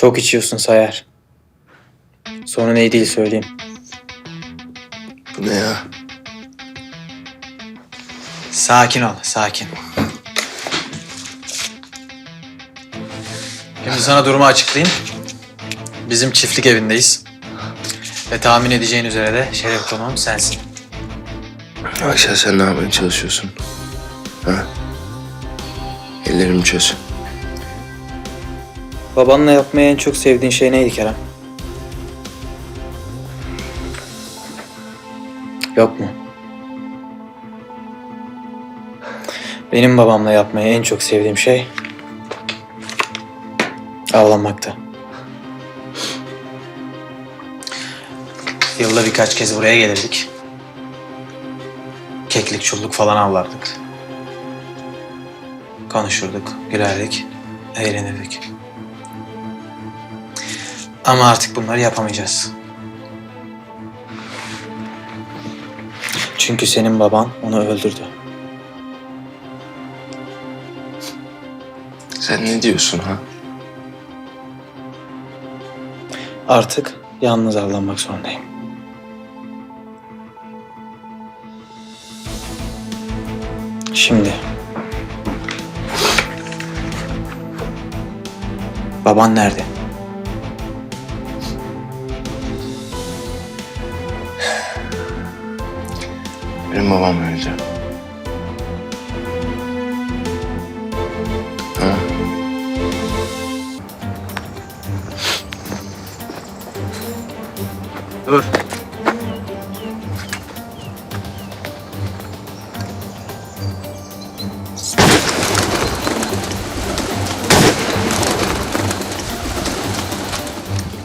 Çok içiyorsun Sayar. Sonu ne değil söyleyeyim. Bu ne ya? Sakin ol, sakin. Şimdi sana durumu açıklayayım. Bizim çiftlik evindeyiz. Ve tahmin edeceğin üzere de şeref konuğum sensin. Ayşe sen ne yapmaya çalışıyorsun? Ha? Ellerimi çöz. Babanla yapmayı en çok sevdiğin şey neydi Kerem? Yok mu? Benim babamla yapmayı en çok sevdiğim şey avlanmaktı. Yılda birkaç kez buraya gelirdik. Keklik, çulluk falan avlardık. Konuşurduk, gülerdik, eğlenirdik. Ama artık bunları yapamayacağız. Çünkü senin baban onu öldürdü. Sen ne diyorsun ha? Artık yalnız avlanmak zorundayım. Şimdi. Baban nerede? Benim babam öldü. Ha? Dur.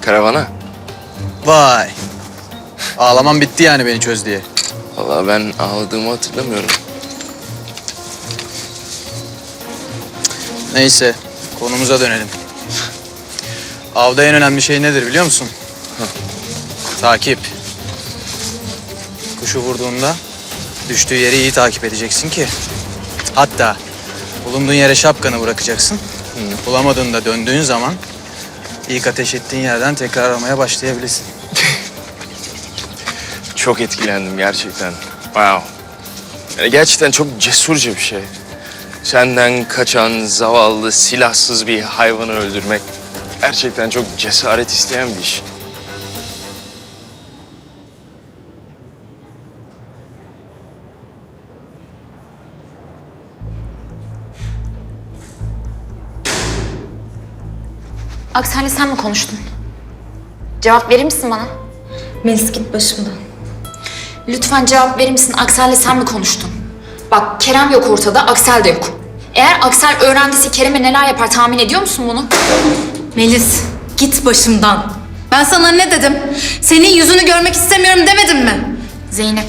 Karavana? Vay. Ağlaman bitti yani beni çöz diye. Vallahi ben ağladığımı hatırlamıyorum. Neyse, konumuza dönelim. Avda en önemli şey nedir biliyor musun? Takip. Kuşu vurduğunda düştüğü yeri iyi takip edeceksin ki. Hatta bulunduğun yere şapkanı bırakacaksın. Bulamadığında döndüğün zaman ilk ateş ettiğin yerden tekrar aramaya başlayabilirsin. Çok etkilendim gerçekten. Wow. Yani gerçekten çok cesurca bir şey. Senden kaçan zavallı, silahsız bir hayvanı öldürmek gerçekten çok cesaret isteyen bir iş. Aksel'le sen mi konuştun? Cevap verir misin bana? Melis git başımdan. Lütfen cevap verir misin? Aksel'le sen mi konuştun? Bak Kerem yok ortada, Aksel de yok. Eğer Aksel öğrendiyse Kerem'e neler yapar tahmin ediyor musun bunu? Melis git başımdan. Ben sana ne dedim? Senin yüzünü görmek istemiyorum demedim mi? Zeynep,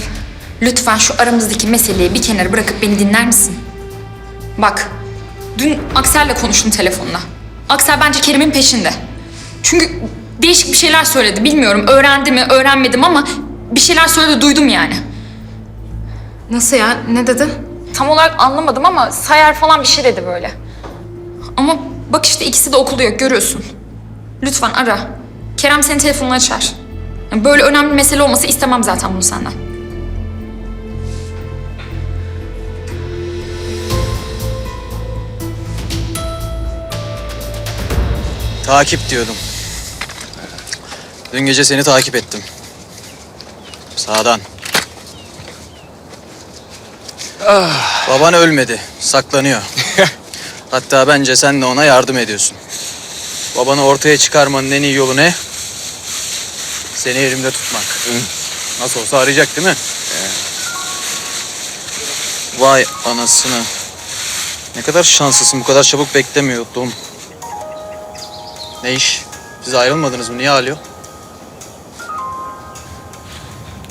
lütfen şu aramızdaki meseleyi bir kenara bırakıp beni dinler misin? Bak, dün Aksel'le konuştum telefonla. Aksel bence Kerem'in peşinde. Çünkü değişik bir şeyler söyledi. Bilmiyorum öğrendi mi, öğrenmedim ama bir şeyler söyledi, duydum yani. Nasıl ya? Ne dedi? Tam olarak anlamadım ama sayar falan bir şey dedi böyle. Ama bak işte ikisi de okuluyor görüyorsun. Lütfen ara. Kerem senin telefonunu açar. Yani Böyle önemli bir mesele olması istemem zaten bunu senden. Takip diyordum. Dün gece seni takip ettim. Sağdan. Baban ölmedi, saklanıyor. Hatta bence sen de ona yardım ediyorsun. Babanı ortaya çıkarmanın en iyi yolu ne? Seni elimde tutmak. Nasıl olsa arayacak değil mi? Vay anasını. Ne kadar şanslısın, bu kadar çabuk beklemiyordum. Ne iş? Siz ayrılmadınız mı? Niye ağlıyor?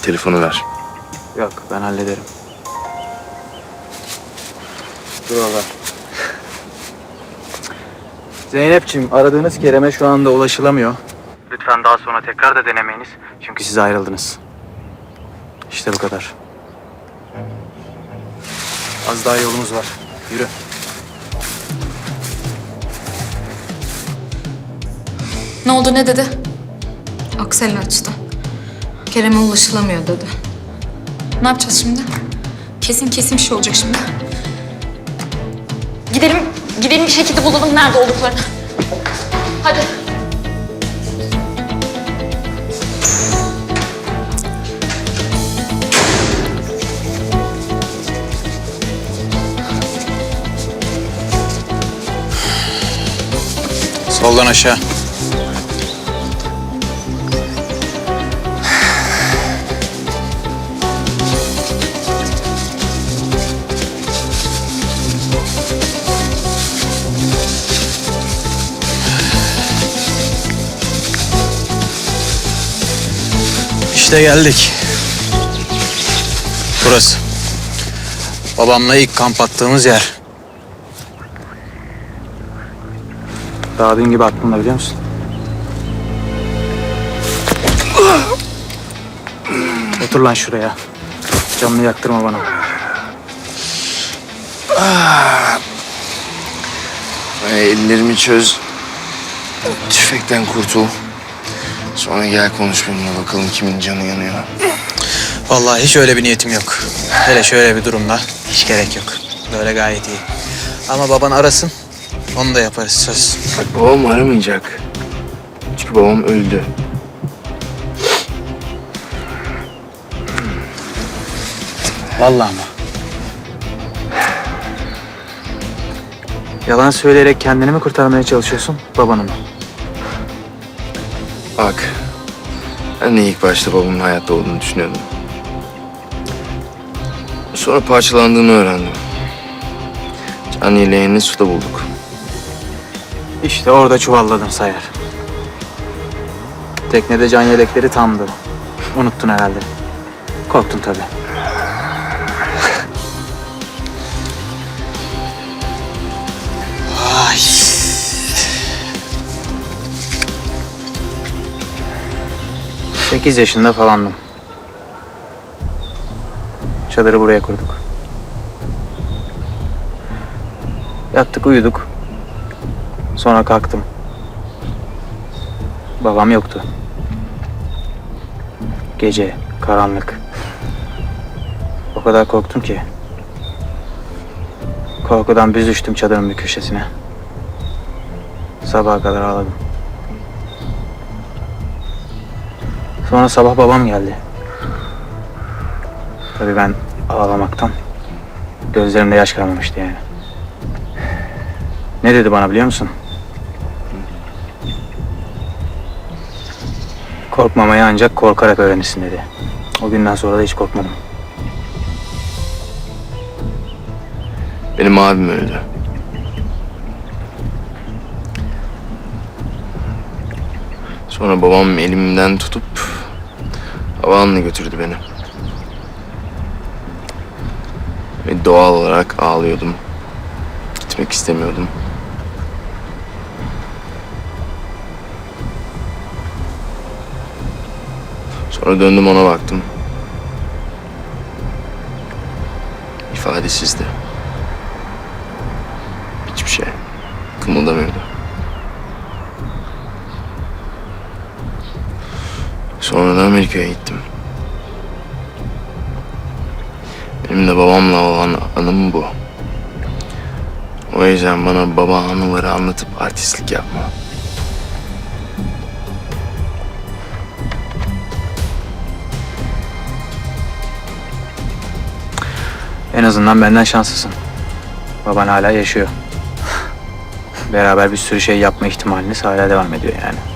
Telefonu ver. Yok, ben hallederim. Dur Allah. Zeynep'ciğim, aradığınız Kerem'e şu anda ulaşılamıyor. Lütfen daha sonra tekrar da denemeyiniz. Çünkü siz ayrıldınız. İşte bu kadar. Az daha yolumuz var. Yürü. Ne oldu ne dedi? Aksel açtı. Kerem'e ulaşılamıyor dedi. Ne yapacağız şimdi? Kesin kesin bir şey olacak şimdi. Gidelim, gidelim bir şekilde bulalım nerede olduklarını. Hadi. Soldan aşağı. İşte geldik. Burası. Babamla ilk kamp attığımız yer. Daha dün gibi aklımda biliyor musun? Otur lan şuraya. Canını yaktırma bana. Ay, ellerimi çöz. Tüfekten kurtul. Sonra gel konuş benimle bakalım kimin canı yanıyor. Vallahi hiç öyle bir niyetim yok. Hele şöyle bir durumda hiç gerek yok. Böyle gayet iyi. Ama baban arasın. Onu da yaparız söz. Bak babam aramayacak. Çünkü babam öldü. Vallahi mı? Yalan söyleyerek kendini mi kurtarmaya çalışıyorsun, babanı mı? Bak. Ben de ilk başta babamın hayatta olduğunu düşünüyordum. Sonra parçalandığını öğrendim. Can yeleğini suda bulduk. İşte orada çuvalladın sayar. Teknede can yelekleri tamdı. Unuttun herhalde. Korktun tabii. 8 yaşında falandım. Çadırı buraya kurduk. Yattık uyuduk. Sonra kalktım. Babam yoktu. Gece, karanlık. O kadar korktum ki. Korkudan büzüştüm çadırın bir köşesine. Sabaha kadar ağladım. Sonra sabah babam geldi. Tabii ben ağlamaktan gözlerimde yaş kalmamıştı yani. Ne dedi bana biliyor musun? Korkmamayı ancak korkarak öğrenirsin dedi. O günden sonra da hiç korkmadım. Benim abim öldü. Sonra babam elimden tutup havanla götürdü beni. Ve doğal olarak ağlıyordum. Gitmek istemiyordum. Sonra döndüm ona baktım. İfadesizdi. Hiçbir şey. Kımıldamıyordu. Sonra da Amerika'ya gittim. Benim de babamla olan anım bu. O yüzden bana baba anıları anlatıp artistlik yapma. En azından benden şanslısın. Baban hala yaşıyor. Beraber bir sürü şey yapma ihtimaliniz hala devam ediyor yani.